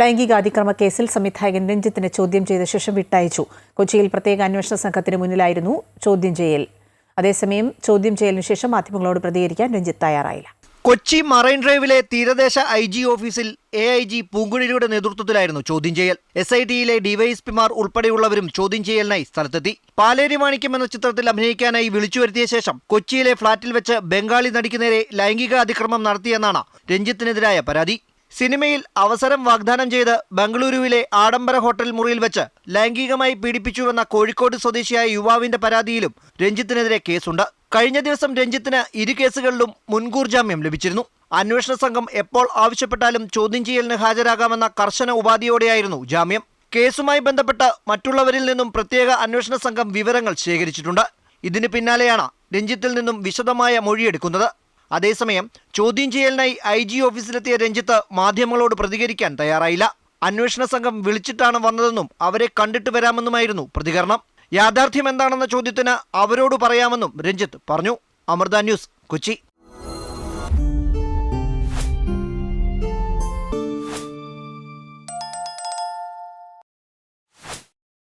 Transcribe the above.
ലൈംഗികാതിക്രമ കേസിൽ സംവിധായകൻ രഞ്ജിത്തിനെ ചോദ്യം ചെയ്ത ശേഷം വിട്ടയച്ചു. കൊച്ചിയിൽ പ്രത്യേക അന്വേഷണ സംഘത്തിന് മുന്നിലായിരുന്നു ചോദ്യം ചെയ്യൽ. അതേസമയം ചോദ്യം ചെയ്യലിന് ശേഷം മാധ്യമങ്ങളോട് പ്രതികരിക്കാൻ രഞ്ജിത്ത് തയ്യാറായില്ല. കൊച്ചി മറൈൻ ഡ്രൈവിലെ തീരദേശ ഐ ജി ഓഫീസിൽ എ ഐ ജി പൂങ്കുഴിയുടെ നേതൃത്വത്തിലായിരുന്നു ചോദ്യം ചെയ്യൽ. എസ് ഐ ടിയിലെ ഡിവൈഎസ്പിമാർ ഉൾപ്പെടെയുള്ളവരും ചോദ്യം ചെയ്യലിനായി സ്ഥലത്തെത്തി. പാലേരി മാണിക്യം എന്ന ചിത്രത്തിൽ അഭിനയിക്കാനായി വിളിച്ചു വരുത്തിയ ശേഷം കൊച്ചിയിലെ ഫ്ളാറ്റിൽ വെച്ച് ബംഗാളി നടിക്ക് നേരെ ലൈംഗിക അതിക്രമം നടത്തിയെന്നാണ് രഞ്ജിത്തിനെതിരായ പരാതി. സിനിമയിൽ അവസരം വാഗ്ദാനം ചെയ്ത് ബംഗളൂരുവിലെ ആഡംബര ഹോട്ടൽ മുറിയിൽ വെച്ച് ലൈംഗികമായി പീഡിപ്പിച്ചുവെന്ന കോഴിക്കോട് സ്വദേശിയായ യുവാവിന്റെ പരാതിയിലും രഞ്ജിത്തിനെതിരെ കേസുണ്ട്. കഴിഞ്ഞ ദിവസം രഞ്ജിത്തിന് ഇരു കേസുകളിലും മുൻകൂർ ജാമ്യം ലഭിച്ചിരുന്നു. അന്വേഷണ സംഘം എപ്പോൾ ആവശ്യപ്പെട്ടാലും ചോദ്യം ചെയ്യലിന് ഹാജരാകാമെന്ന കർശന ഉപാധിയോടെയായിരുന്നു ജാമ്യം. കേസുമായി ബന്ധപ്പെട്ട് മറ്റുള്ളവരിൽ നിന്നും പ്രത്യേക അന്വേഷണ സംഘം വിവരങ്ങൾ ശേഖരിച്ചിട്ടുണ്ട്. ഇതിന് പിന്നാലെയാണ് രഞ്ജിത്തിൽ നിന്നും വിശദമായ മൊഴിയെടുക്കുന്നത്. അതേസമയം ചോദ്യം ചെയ്യലിനായി ഐ ജി ഓഫീസിലെത്തിയ രഞ്ജിത്ത് മാധ്യമങ്ങളോട് പ്രതികരിക്കാൻ തയ്യാറായില്ല. അന്വേഷണ സംഘം വിളിച്ചിട്ടാണ് വന്നതെന്നും അവരെ കണ്ടിട്ട് വരാമെന്നുമായിരുന്നു പ്രതികരണം. യാഥാർത്ഥ്യം എന്താണെന്ന ചോദ്യത്തിന് അവരോട് പറയാമെന്നും രഞ്ജിത്ത് പറഞ്ഞു. അമൃത ന്യൂസ് കൊച്ചി.